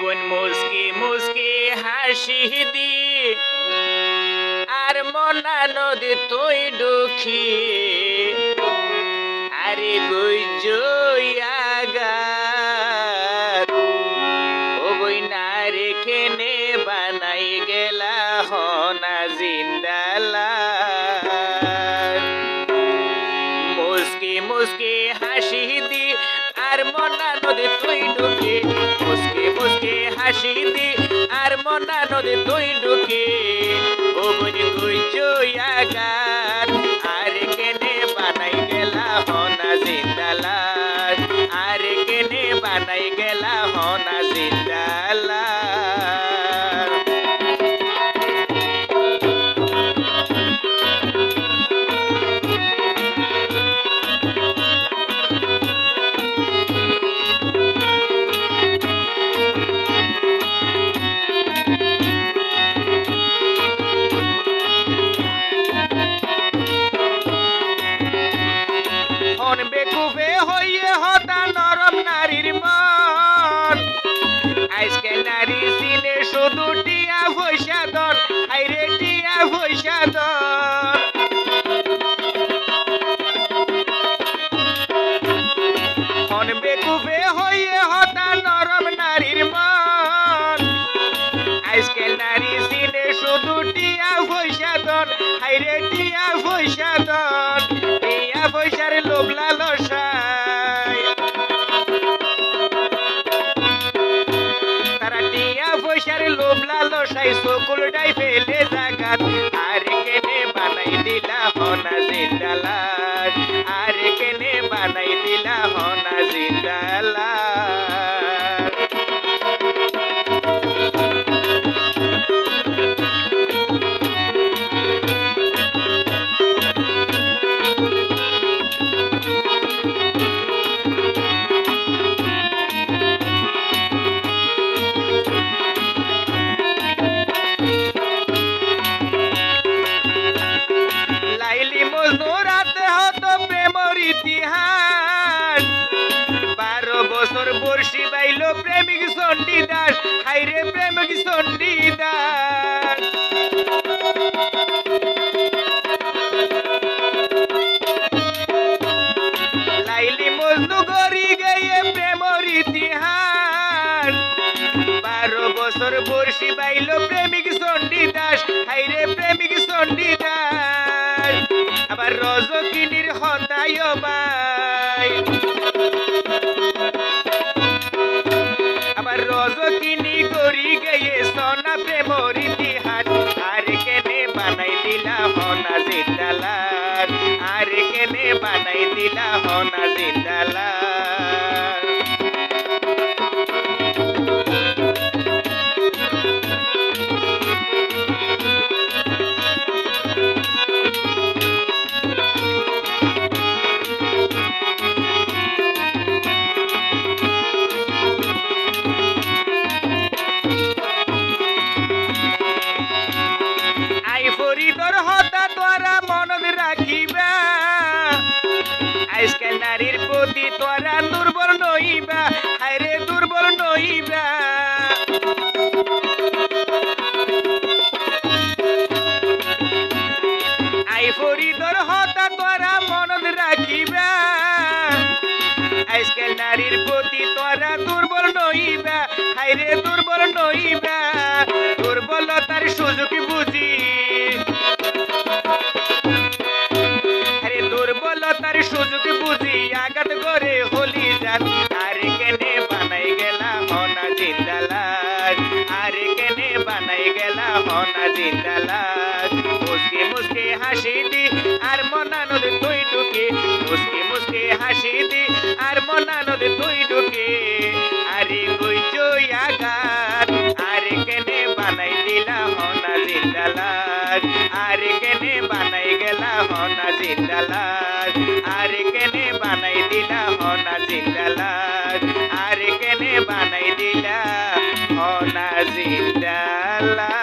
বোন মুসকি মুসকি হাসি দি। আর মনা নদী তুই দুঃখী। আরে নে বানাই গেলা জিন্দালা মুসকি মুসকি হাসি দি, আর মনা নদী তুই ঢুকে মনা নদী তুই ঢুকি ও বুঝি তুই চুইয়া আর লোভ লালসায়। তারা টিয়া পয়সার লোভ লালসায় সকলটাই ফেলে জাগাত। প্রেমিক চণ্ডী দাস, হাইরে প্রেমিক চণ্ডী দাস। লাইলি মজনু গড়ি গিয়ে প্রেমর ইতিহাস। বারো বছর বর্ষি বাইল প্রেমিক চণ্ডী দাস, হাইরে প্রেমিক চণ্ডী দাস। আবার রজকিনীর হতায় বাই প্রেমর ইতিহাস আর কেনে বানাই দিলা হনা জিন্দালার আর কেনে বানাই দিলা হনা জিন্দালার আজকাল নারীর প্রতি তোরা দুর্বল নইবা আরে দুর্বল নইবা। আই ফরিদর হতা তোরা মনত রাখিবা। আজকাল নারীর প্রতি তোরা দুর্বল নইবা হাইরে দুর্বল নইবা। হনা জিন্দালার আরে কেনে বানাই গেলা হনা জিন্দালার মুসকে মুসকে হাসি দি আর মনা নদী তুই ঢুকে। মুসকে মুসকে হাসি দি আর মনা তুই ঢুকে। আরে কই জই আরে কেনে বানাই দিলা হনা জিন্দালার আরে কেনে বানাই গেলা হনা জিন্দালার আরে কেনে বানাই দিলা হনা জিন্দালার আরে কেনে বানাই ona zindala